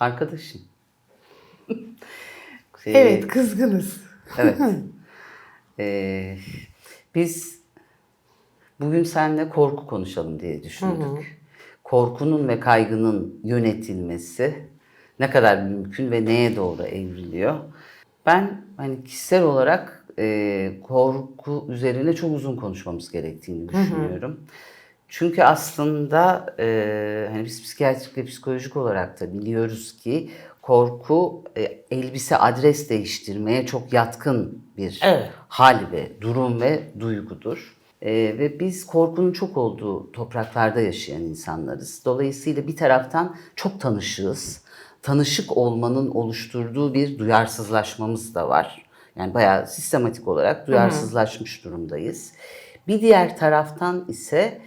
Arkadaşım. Ee, Evet kızgınız. Evet. Ee, biz bugün seninle korku konuşalım diye düşündük. Korkunun ve kaygının yönetilmesi ne kadar mümkün ve neye doğru evriliyor? Ben hani kişisel olarak e, korku üzerine çok uzun konuşmamız gerektiğini düşünüyorum. Çünkü aslında e, hani biz psikiyatrik ve psikolojik olarak da biliyoruz ki korku e, elbise adres değiştirmeye çok yatkın bir Evet. hal ve durum ve duygudur. E, ve biz korkunun çok olduğu topraklarda yaşayan insanlarız. Dolayısıyla bir taraftan çok tanışığız. Tanışık olmanın oluşturduğu bir duyarsızlaşmamız da var. Yani bayağı sistematik olarak duyarsızlaşmış durumdayız. Bir diğer taraftan ise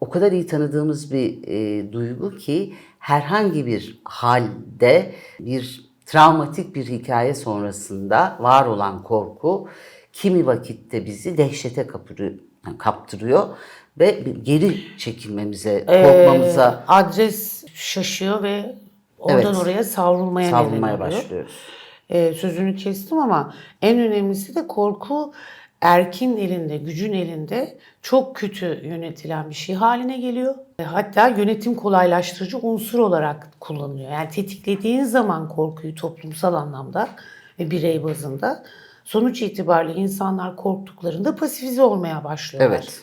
o kadar iyi tanıdığımız bir e, duygu ki herhangi bir halde bir travmatik bir hikaye sonrasında var olan korku kimi vakitte bizi dehşete kapırıyor, yani kaptırıyor ve geri çekilmemize, korkmamıza Ee, adres şaşıyor ve oradan Evet. oraya savrulmaya, savrulmaya başlıyoruz. Ee, sözünü kestim ama en önemlisi de korku erkin elinde, gücün elinde çok kötü yönetilen bir şey haline geliyor. E, Hatta yönetim kolaylaştırıcı unsur olarak kullanılıyor. Yani tetiklediğin zaman korkuyu toplumsal anlamda ve birey bazında sonuç itibariyle insanlar korktuklarında pasifize olmaya başlıyorlar. Evet.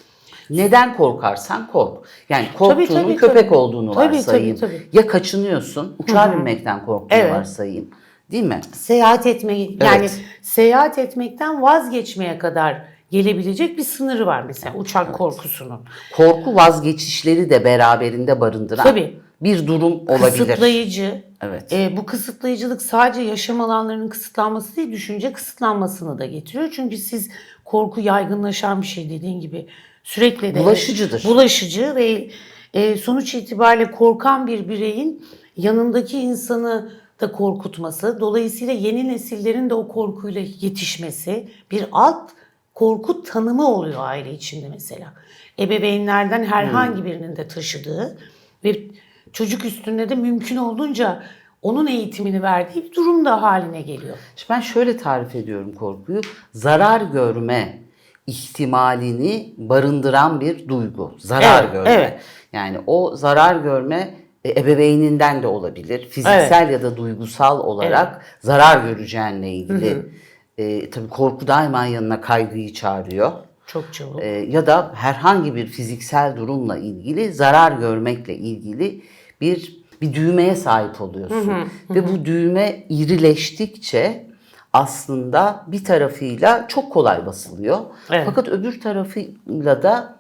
Neden korkarsan kork. Yani korktuğunun Tabii, tabii, köpek tabii. olduğunu Tabii, varsayayım. tabii, tabii. Ya kaçınıyorsun, uçağa binmekten korktuğunu Evet. varsayayım. Değil mi? seyahat etmeyi yani Evet. seyahat etmekten vazgeçmeye kadar gelebilecek bir sınırı var mesela uçak korkusunun. Korku vazgeçişleri de beraberinde barındıran Tabii. bir durum olabilir. Kısıtlayıcı. Evet. E, bu kısıtlayıcılık sadece yaşam alanlarının kısıtlanması değil, düşünce kısıtlanmasını da getiriyor. Çünkü siz korku yaygınlaşan bir şey dediğin gibi sürekli de Bulaşıcıdır. Bulaşıcı ve e, sonuç itibariyle korkan bir bireyin yanındaki insanı da korkutması, dolayısıyla yeni nesillerin de o korkuyla yetişmesi bir alt korku tanımı oluyor aile içinde mesela. Ebeveynlerden herhangi birinin de taşıdığı ve çocuk üstünde de mümkün olduğunca onun eğitimini verdiği bir durum da haline geliyor. Şimdi ben şöyle tarif ediyorum korkuyu. Zarar görme ihtimalini barındıran bir duygu. Zarar Evet, görme. evet. Yani o zarar görme ebeveyninden de olabilir. Fiziksel ya da duygusal olarak zarar göreceğinle ilgili. E, tabii korku daima yanına kaygıyı çağırıyor. Çok çabuk. E, ya da herhangi bir fiziksel durumla ilgili zarar görmekle ilgili bir bir düğmeye sahip oluyorsun. Ve bu düğme irileştikçe aslında bir tarafıyla çok kolay basılıyor. Evet. Fakat öbür tarafıyla da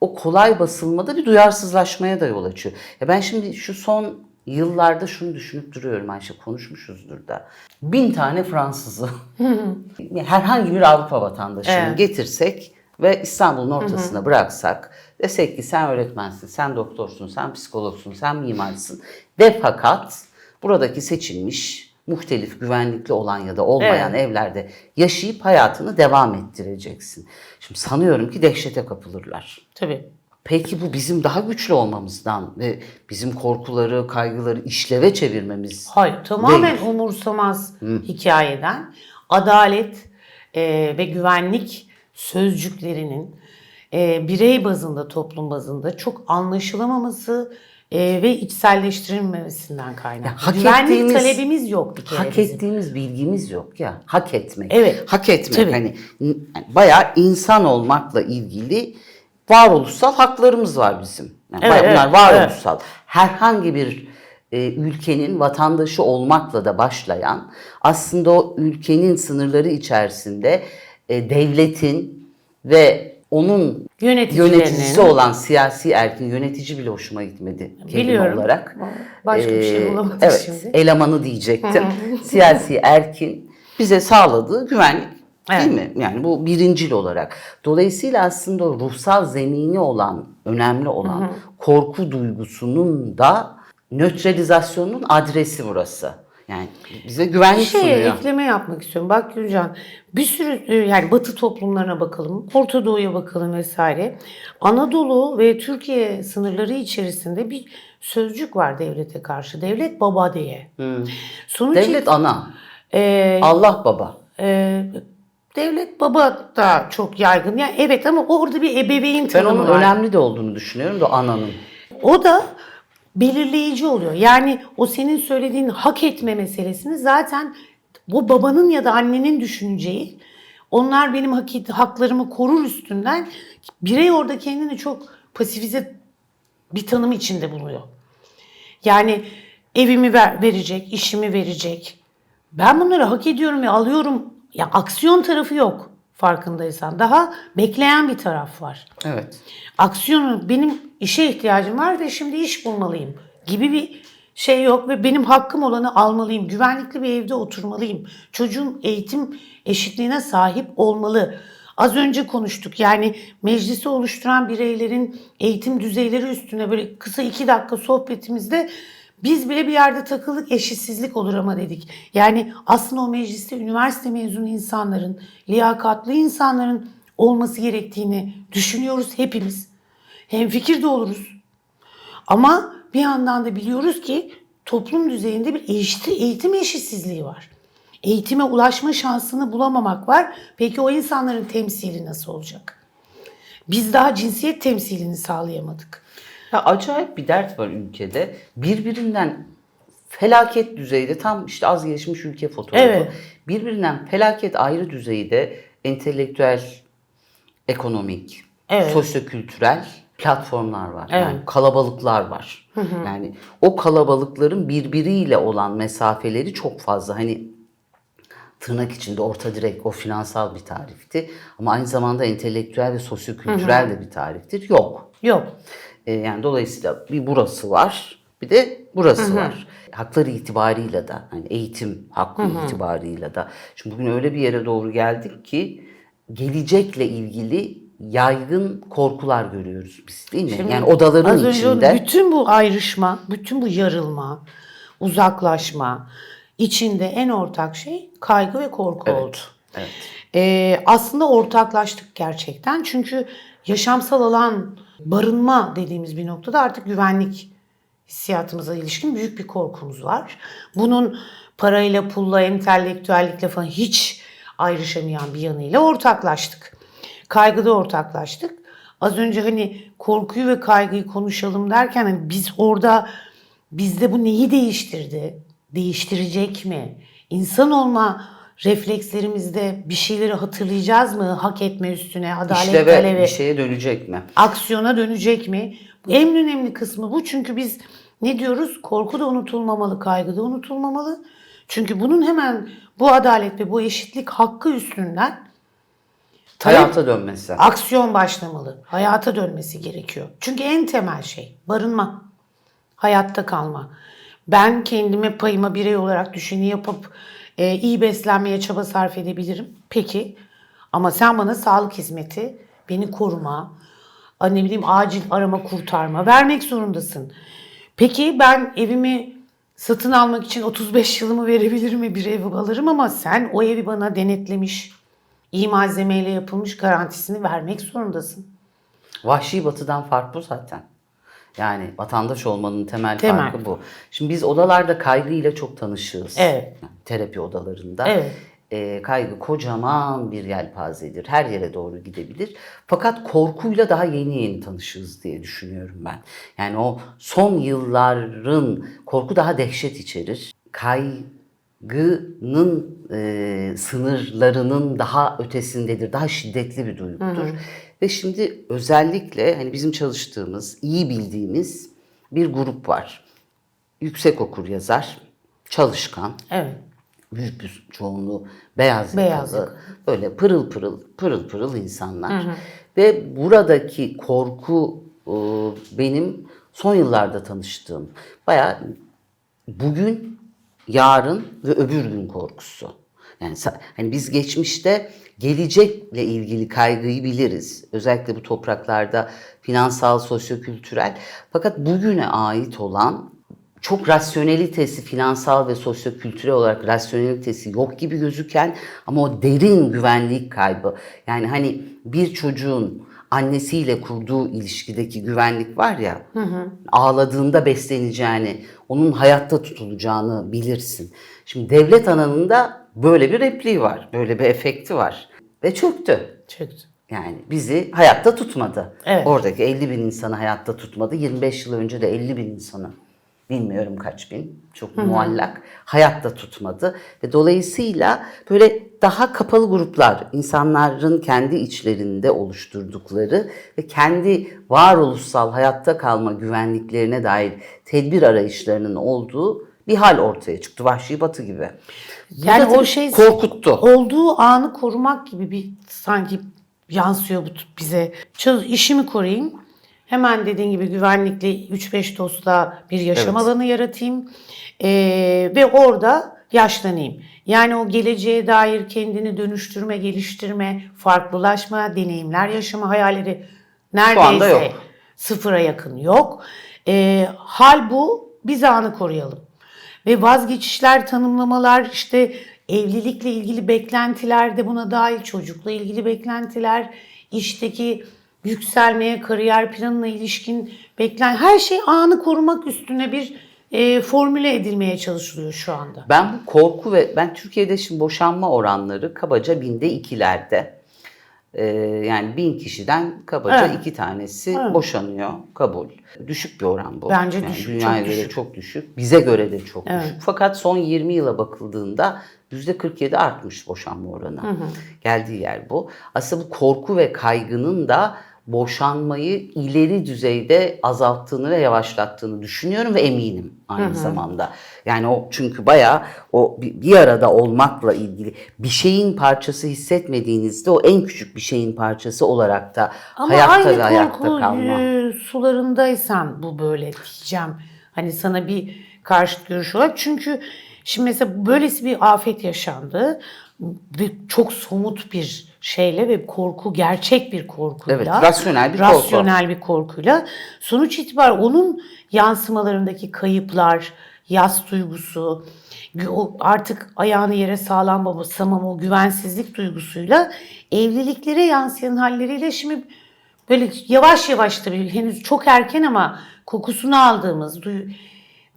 o kolay basılmada bir duyarsızlaşmaya da yol açıyor. Ya ben şimdi şu son yıllarda şunu düşünüp duruyorum Ayşe konuşmuşuzdur da. Bin tane Fransızı herhangi bir Avrupa vatandaşını Evet. getirsek ve İstanbul'un ortasına bıraksak desek ki sen öğretmensin, sen doktorsun, sen psikologsun, sen mimarsın ve fakat buradaki seçilmiş muhtelif güvenlikli olan ya da olmayan evlerde yaşayıp hayatını devam ettireceksin. Şimdi sanıyorum ki dehşete kapılırlar. Tabii. Peki bu bizim daha güçlü olmamızdan ve bizim korkuları, kaygıları işleve çevirmemiz Hayır, tamamen Değil. umursamaz hikayeden adalet e, ve güvenlik sözcüklerinin e, birey bazında, toplum bazında çok anlaşılamaması e, ve içselleştirilmemesinden kaynaklı. hak güvenlik ettiğimiz- talebimiz yok bir kere Hak bizim. ettiğimiz bilgimiz yok ya. Hak etmek. Evet. Hak etmek Tabii. hani bayağı insan olmakla ilgili varoluşsal haklarımız var bizim. Yani Evet, evet, bunlar varoluşsal. Herhangi bir e, ülkenin vatandaşı olmakla da başlayan aslında o ülkenin sınırları içerisinde e, devletin ve onun yöneticisi olan siyasi erkin yönetici bile hoşuma gitmedi kelime Biliyorum. olarak. Başka bir şey Ee, bulamadım evet, şimdi. elemanı diyecektim. Siyasi erkin bize sağladığı güvenlik değil Evet. mi? Yani bu birincil olarak. Dolayısıyla aslında ruhsal zemini olan, önemli olan korku duygusunun da nötralizasyonun adresi burası. Yani bize Bir güvenlik şeye sunuyor. ekleme yapmak istiyorum. Bak Gülcan bir sürü e, yani Batı toplumlarına bakalım, Orta Doğu'ya bakalım vesaire. Anadolu ve Türkiye sınırları içerisinde bir sözcük var devlete karşı. Devlet baba diye. Sonuç Devlet ana, Ee, Allah baba. e, devlet baba da çok yaygın. Yani evet ama orada bir ebeveyn Ben tanımı onun var. önemli de olduğunu düşünüyorum da ananın. O da belirleyici oluyor. Yani o senin söylediğin hak etme meselesini zaten bu babanın ya da annenin düşüneceği onlar benim hak haklarımı korur üstünden birey orada kendini çok pasifize bir tanım içinde buluyor. Yani evimi ver, verecek, işimi verecek. Ben bunları hak ediyorum ve alıyorum. Ya aksiyon tarafı yok farkındaysan. Daha bekleyen bir taraf var Evet. aksiyonu benim işe ihtiyacım var ve şimdi iş bulmalıyım gibi bir şey yok ve benim hakkım olanı almalıyım. Güvenlikli bir evde oturmalıyım. Çocuğum eğitim eşitliğine sahip olmalı. Az önce konuştuk yani meclisi oluşturan bireylerin eğitim düzeyleri üstüne böyle kısa iki dakika sohbetimizde biz bile bir yerde takıldık eşitsizlik olur ama dedik. Yani aslında o mecliste üniversite mezunu insanların, liyakatlı insanların olması gerektiğini düşünüyoruz hepimiz. Hemfikir de oluruz. Ama bir yandan da biliyoruz ki toplum düzeyinde bir eğitim eşitsizliği var. Eğitime ulaşma şansını bulamamak var. Peki o insanların temsili nasıl olacak? Biz daha cinsiyet temsilini sağlayamadık. Ya acayip bir dert var ülkede. Birbirinden felaket düzeyde tam işte az gelişmiş ülke fotoğrafı. Evet. Birbirinden felaket ayrı düzeyde entelektüel, ekonomik, Evet. sosyokültürel platformlar var. Yani Evet. kalabalıklar var. Yani o kalabalıkların birbiriyle olan mesafeleri çok fazla. Hani tırnak içinde orta direk o finansal bir tarifti. Ama aynı zamanda entelektüel ve sosyokültürel de bir tariftir. Yok. Yok. E, yani dolayısıyla bir burası var, bir de burası var. Hakları itibarıyla da, hani eğitim hakkı itibarıyla da. Şimdi bugün öyle bir yere doğru geldik ki gelecekle ilgili yaygın korkular görüyoruz biz değil mi? yani odaların Az önce içinde. bütün bu ayrışma, bütün bu yarılma, uzaklaşma içinde en ortak şey kaygı ve korku oldu. Evet. Ee, aslında ortaklaştık gerçekten. Çünkü yaşamsal alan, barınma dediğimiz bir noktada artık güvenlik hissiyatımıza ilişkin büyük bir korkumuz var. Bunun parayla, pulla, entelektüellikle falan hiç ayrışamayan bir yanıyla ortaklaştık. Kaygıda ortaklaştık. Az önce hani korkuyu ve kaygıyı konuşalım derken hani biz orada bizde bu neyi değiştirdi? Değiştirecek mi? İnsan olma reflekslerimizde bir şeyleri hatırlayacağız mı? Hak etme üstüne, adalet İşleve talebi bir şeye dönecek mi? aksiyona dönecek mi? En önemli kısmı bu çünkü biz ne diyoruz? Korku da unutulmamalı, kaygı da unutulmamalı. Çünkü bunun hemen bu adalet ve bu eşitlik hakkı üstünden talep, Hayata dönmesi. aksiyon başlamalı. Hayata dönmesi gerekiyor. Çünkü en temel şey barınma, hayatta kalma. Ben kendime payıma birey olarak düşünü yapıp e, iyi beslenmeye çaba sarf edebilirim. Peki ama sen bana sağlık hizmeti, beni koruma, ne bileyim acil arama kurtarma vermek zorundasın. Peki ben evimi satın almak için 35 yılımı verebilirim ve bir ev alırım ama sen o evi bana denetlemiş, iyi malzemeyle yapılmış garantisini vermek zorundasın. Vahşi batıdan fark bu zaten. Yani vatandaş olmanın temel, Temel. farkı bu. Şimdi biz odalarda kaygıyla çok tanışığız. Evet. Terapi odalarında. Evet. Ee, kaygı kocaman bir yelpazedir. Her yere doğru gidebilir. Fakat korkuyla daha yeni yeni tanışığız diye düşünüyorum ben. Yani o son yılların korku daha dehşet içerir. Kaygının e, sınırlarının daha ötesindedir. Daha şiddetli bir duygudur. Ve şimdi özellikle hani bizim çalıştığımız, iyi bildiğimiz bir grup var. Yüksek okur yazar, çalışkan, Evet. büyük bir çoğunluğu beyaz Beyaz yakalı, böyle pırıl pırıl pırıl pırıl insanlar. Ve buradaki korku e, benim son yıllarda tanıştığım bayağı bugün, yarın ve öbür gün korkusu. Yani hani biz geçmişte gelecekle ilgili kaygıyı biliriz. Özellikle bu topraklarda finansal, sosyokültürel. Fakat bugüne ait olan çok rasyonelitesi finansal ve sosyokültürel olarak rasyonelitesi yok gibi gözüken ama o derin güvenlik kaybı. Yani hani bir çocuğun annesiyle kurduğu ilişkideki güvenlik var ya, ağladığında besleneceğini, onun hayatta tutulacağını bilirsin. Şimdi devlet ananın da böyle bir repliği var, böyle bir efekti var ve çöktü. Çöktü. Yani bizi hayatta tutmadı. Evet. Oradaki 50 bin insanı hayatta tutmadı. 25 yıl önce de 50 bin insanı, bilmiyorum kaç bin, çok muallak, hayatta tutmadı. Ve dolayısıyla böyle daha kapalı gruplar, insanların kendi içlerinde oluşturdukları ve kendi varoluşsal hayatta kalma güvenliklerine dair tedbir arayışlarının olduğu bir hal ortaya çıktı. Vahşi batı gibi. Bu Yani o tabii şey korkuttu. Olduğu anı korumak gibi bir sanki yansıyor bu bize. Çalış, işimi koruyayım. Hemen dediğin gibi güvenlikli 3-5 dostla bir yaşam Evet. alanı yaratayım. Ee, ve orada yaşlanayım. Yani o geleceğe dair kendini dönüştürme, geliştirme, farklılaşma, deneyimler yaşama hayalleri neredeyse sıfıra yakın yok. Ee, hal bu. Biz anı koruyalım. Ve vazgeçişler, tanımlamalar, işte evlilikle ilgili beklentiler de buna dahil, çocukla ilgili beklentiler, işteki yükselmeye, kariyer planına ilişkin beklen her şey anı korumak üstüne bir e, formüle edilmeye çalışılıyor şu anda. Ben bu korku ve ben Türkiye'de şimdi boşanma oranları kabaca binde ikilerde. Ee, yani bin kişiden kabaca Evet. iki tanesi boşanıyor. Kabul. Düşük bir oran bu. Bence Yani düşük, Dünyaya çok göre düşük. çok düşük. Bize göre de çok düşük. Fakat son 20 yıla bakıldığında %47 artmış boşanma oranı. Geldiği yer bu. Aslında bu korku ve kaygının da boşanmayı ileri düzeyde azalttığını ve yavaşlattığını düşünüyorum ve eminim aynı zamanda. Yani o çünkü bayağı o bir, bir arada olmakla ilgili bir şeyin parçası hissetmediğinizde o en küçük bir şeyin parçası olarak da Ama hayatta aynı ve ayakta kalma. e, sularındaysan bu böyle diyeceğim. Hani sana bir karşıt görüş olarak. Çünkü şimdi mesela böylesi bir afet yaşandı. Ve çok somut bir şeyle ve korku gerçek bir korkuyla. Evet, rasyonel bir korku. rasyonel bir korkuyla. Sonuç itibariyle onun yansımalarındaki kayıplar, yas duygusu, artık ayağını yere sağlam basamam o güvensizlik duygusuyla evliliklere yansıyan halleriyle şimdi böyle yavaş yavaş tabii henüz çok erken ama kokusunu aldığımız,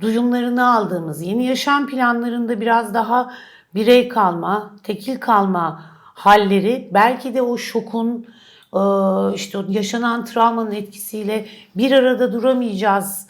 duyumlarını aldığımız, yeni yaşam planlarında biraz daha birey kalma, tekil kalma halleri belki de o şokun e, işte yaşanan travmanın etkisiyle bir arada duramayacağız.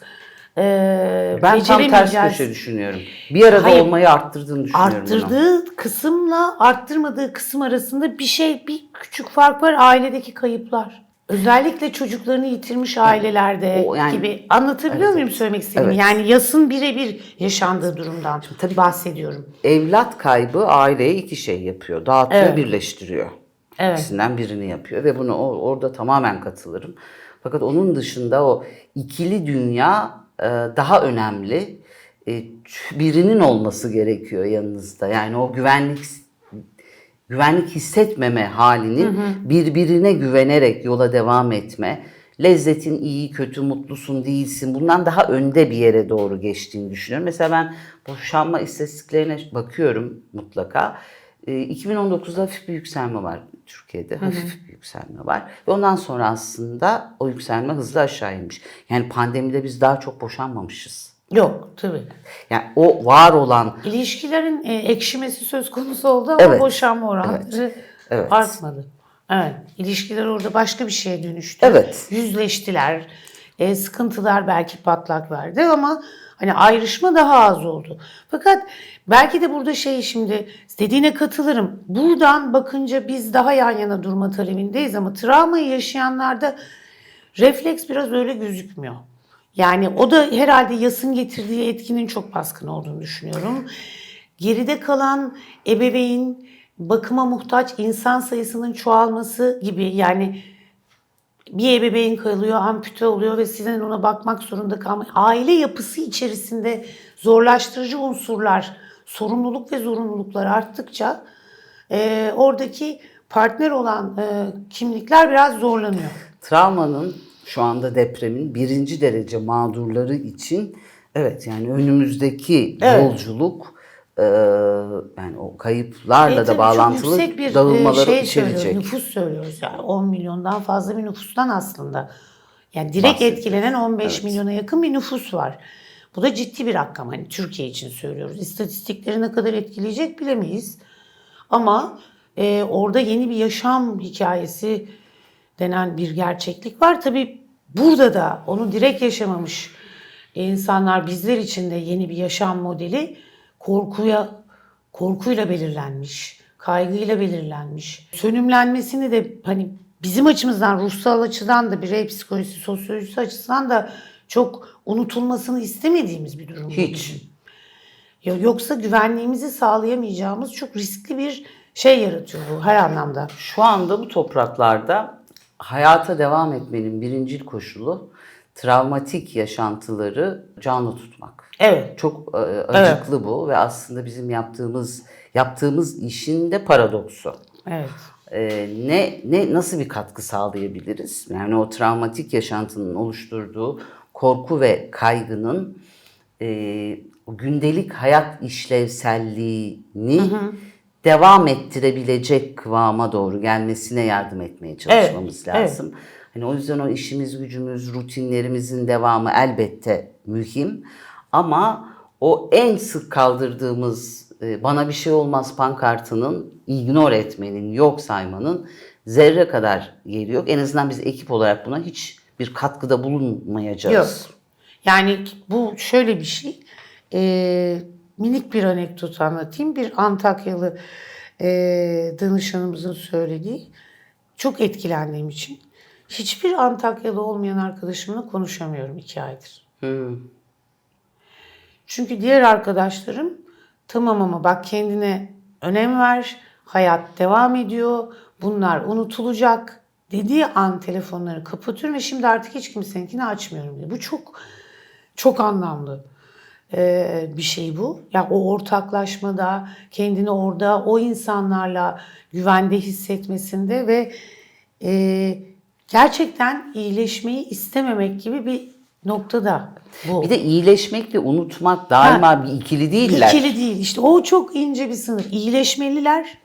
e, Ben tam ters köşe düşünüyorum. Bir arada Hayır. olmayı arttırdığını düşünüyorum. bunu. Arttırdığı kısımla arttırmadığı kısım arasında bir şey, bir küçük fark var. Ailedeki kayıplar. Özellikle çocuklarını yitirmiş ailelerde o yani- gibi. Anlatabiliyor muyum söylemek istediğimi? Evet. Yani yasın birebir yaşandığı durumdan tabii- bahsediyorum. Evlat kaybı aileye iki şey yapıyor. Dağıtıyor, Evet. birleştiriyor. Evet. İkisinden birini yapıyor ve bunu o- orada tamamen katılırım. Fakat onun dışında o ikili dünya e, daha önemli. E, birinin olması gerekiyor yanınızda. Yani o güvenlik güvenlik hissetmeme halinin birbirine güvenerek yola devam etme, lezzetin iyi, kötü, mutlusun, değilsin bundan daha önde bir yere doğru geçtiğini düşünüyorum. Mesela ben boşanma istatistiklerine bakıyorum mutlaka. Ee, 2019'da hafif bir yükselme var Türkiye'de. Hafif bir yükselme var. Ve ondan sonra aslında o yükselme hızlı aşağı inmiş. Yani pandemide biz daha çok boşanmamışız. Yok tabii. Yani o var olan İlişkilerin e, ekşimesi söz konusu oldu ama Evet. boşanma oranları Evet. artmadı. Evet. İlişkiler orada başka bir şeye dönüştü. Evet. Yüzleştiler. E, sıkıntılar belki patlak verdi ama hani ayrışma daha az oldu. Fakat belki de burada şey şimdi dediğine katılırım. Buradan bakınca biz daha yan yana durma talebindeyiz ama travmayı yaşayanlarda refleks biraz öyle gözükmüyor. Yani o da herhalde yasın getirdiği etkinin çok baskın olduğunu düşünüyorum. Geride kalan ebeveyn, bakıma muhtaç insan sayısının çoğalması gibi yani bir ebeveyn kalıyor, ampute oluyor ve sizin ona bakmak zorunda kalmak. Aile yapısı içerisinde zorlaştırıcı unsurlar, sorumluluk ve zorunluluklar arttıkça e, oradaki partner olan e, kimlikler biraz zorlanıyor. travmanın şu anda depremin birinci derece mağdurları için evet yani önümüzdeki Evet. yolculuk e, yani o kayıplarla E, da bağlantılı bir dağılmaları e, şey içerecek. nüfus söylüyoruz yani 10 milyondan fazla bir nüfustan aslında. Yani direkt Bahsediyoruz. etkilenen 15 Evet. milyona yakın bir nüfus var. Bu da ciddi bir rakam hani Türkiye için söylüyoruz. İstatistikleri ne kadar etkileyecek bilemeyiz. Ama e, orada yeni bir yaşam hikayesi denen bir gerçeklik var. Tabii burada da onu direkt yaşamamış insanlar bizler için de yeni bir yaşam modeli korkuya korkuyla belirlenmiş, kaygıyla belirlenmiş. Sönümlenmesini de hani bizim açımızdan ruhsal açıdan da birey psikolojisi, sosyolojisi açısından da çok unutulmasını istemediğimiz bir durum. Hiç. Ya Yoksa güvenliğimizi sağlayamayacağımız çok riskli bir şey yaratıyor bu her anlamda. Şu anda bu topraklarda hayata devam etmenin birincil koşulu travmatik yaşantıları canlı tutmak. Evet. Çok e, acıklı bu ve aslında bizim yaptığımız yaptığımız işin de paradoksu. Evet. Ee, ne ne nasıl bir katkı sağlayabiliriz? Yani o travmatik yaşantının oluşturduğu korku ve kaygının e, gündelik hayat işlevselliğini devam ettirebilecek kıvama doğru gelmesine yardım etmeye çalışmamız Evet, evet. lazım. Hani o yüzden o işimiz, gücümüz, rutinlerimizin devamı elbette mühim. Ama o en sık kaldırdığımız e, bana bir şey olmaz pankartının ignore etmenin, yok saymanın zerre kadar yeri yok. En azından biz ekip olarak buna hiç bir katkıda bulunmayacağız. Yok. Yani bu şöyle bir şey. Ee, minik bir anekdot anlatayım. Bir Antakyalı e, danışanımızın söylediği. Çok etkilendiğim için. Hiçbir Antakyalı olmayan arkadaşımla konuşamıyorum iki aydır. Hı. Çünkü diğer arkadaşlarım tamam ama bak kendine önem ver. Hayat devam ediyor. Bunlar unutulacak dediği an telefonları kapatıyorum ve şimdi artık hiç kimseninkini açmıyorum diyor. Bu çok çok anlamlı bir şey bu. Ya o ortaklaşmada, kendini orada o insanlarla güvende hissetmesinde ve e, gerçekten iyileşmeyi istememek gibi bir noktada bu. Bir de iyileşmek ve unutmak daima bir ikili değiller. İkili değil. İşte o çok ince bir sınır. İyileşmeliler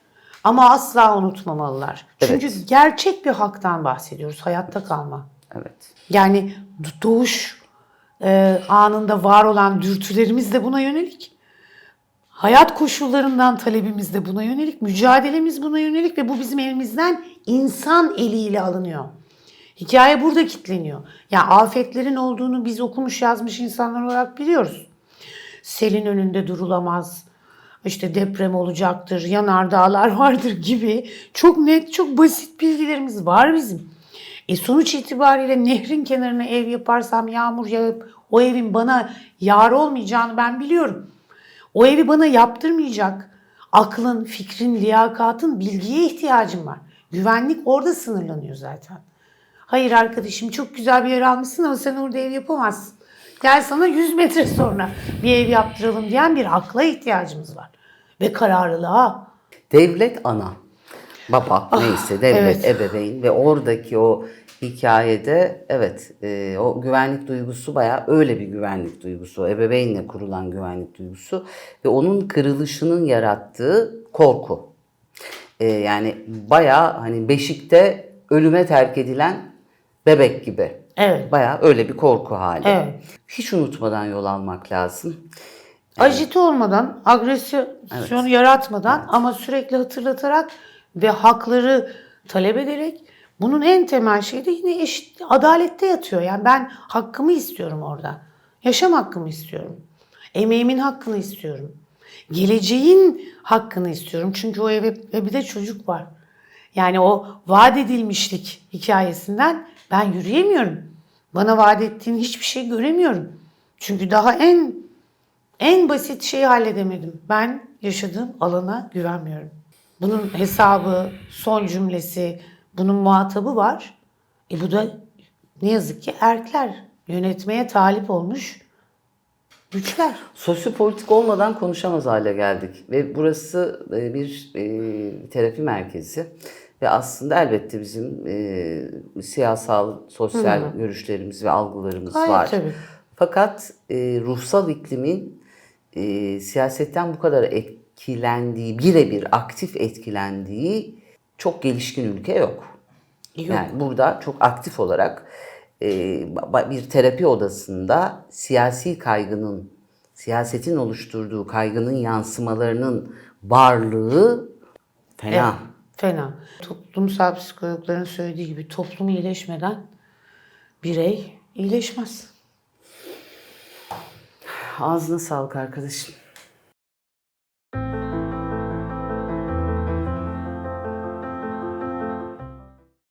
ama asla unutmamalılar. Çünkü Evet. gerçek bir haktan bahsediyoruz. Hayatta kalma. Evet. Yani doğuş e, anında var olan dürtülerimiz de buna yönelik. Hayat koşullarından talebimiz de buna yönelik. Mücadelemiz buna yönelik ve bu bizim elimizden insan eliyle alınıyor. Hikaye burada kilitleniyor. Yani afetlerin olduğunu biz okumuş yazmış insanlar olarak biliyoruz. Selin önünde durulamaz. İşte deprem olacaktır, yanardağlar vardır gibi çok net, çok basit bilgilerimiz var bizim. E sonuç itibariyle nehrin kenarına ev yaparsam yağmur yağıp o evin bana yar olmayacağını ben biliyorum. O evi bana yaptırmayacak aklın, fikrin, liyakatın, bilgiye ihtiyacım var. Güvenlik orada sınırlanıyor zaten. Hayır arkadaşım çok güzel bir yer almışsın ama sen orada ev yapamazsın. Gel sana 100 metre sonra bir ev yaptıralım diyen bir akla ihtiyacımız var. Ve kararlılığa. Devlet ana, baba neyse devlet, Ah, evet. ebeveyn ve oradaki o hikayede evet e, o güvenlik duygusu bayağı öyle bir güvenlik duygusu. Ebeveynle kurulan güvenlik duygusu ve onun kırılışının yarattığı korku. E, yani bayağı hani beşikte ölüme terk edilen bebek gibi. Evet. Bayağı öyle bir korku hali. Evet. Hiç unutmadan yol almak lazım. Ajite olmadan, agresyon yaratmadan ama sürekli hatırlatarak ve hakları talep ederek bunun en temel şeyi de yine eşit, adalette yatıyor. Yani ben hakkımı istiyorum orada. Yaşam hakkımı istiyorum. Emeğimin hakkını istiyorum. Geleceğin hakkını istiyorum. Çünkü o eve ve bir de çocuk var. Yani o vaat edilmişlik hikayesinden ben yürüyemiyorum. Bana vaat ettiğin hiçbir şey göremiyorum. Çünkü daha en en basit şeyi halledemedim. Ben yaşadığım alana güvenmiyorum. Bunun hesabı, son cümlesi, bunun muhatabı var. E bu da ne yazık ki erkler. Yönetmeye talip olmuş güçler. Sosyopolitik olmadan konuşamaz hale geldik ve burası e, bir e, terapi merkezi ve aslında elbette bizim e, siyasal, sosyal görüşlerimiz ve algılarımız Gayet var. tabii. Fakat e, ruhsal iklimin e, siyasetten bu kadar etkilendiği, birebir aktif etkilendiği çok gelişkin ülke yok. Yok. Yani burada çok aktif olarak e, bir terapi odasında siyasi kaygının, siyasetin oluşturduğu kaygının yansımalarının varlığı fena. Evet, fena. Toplumsal psikologların söylediği gibi toplum iyileşmeden birey iyileşmez. Ağzına sağlık arkadaşım.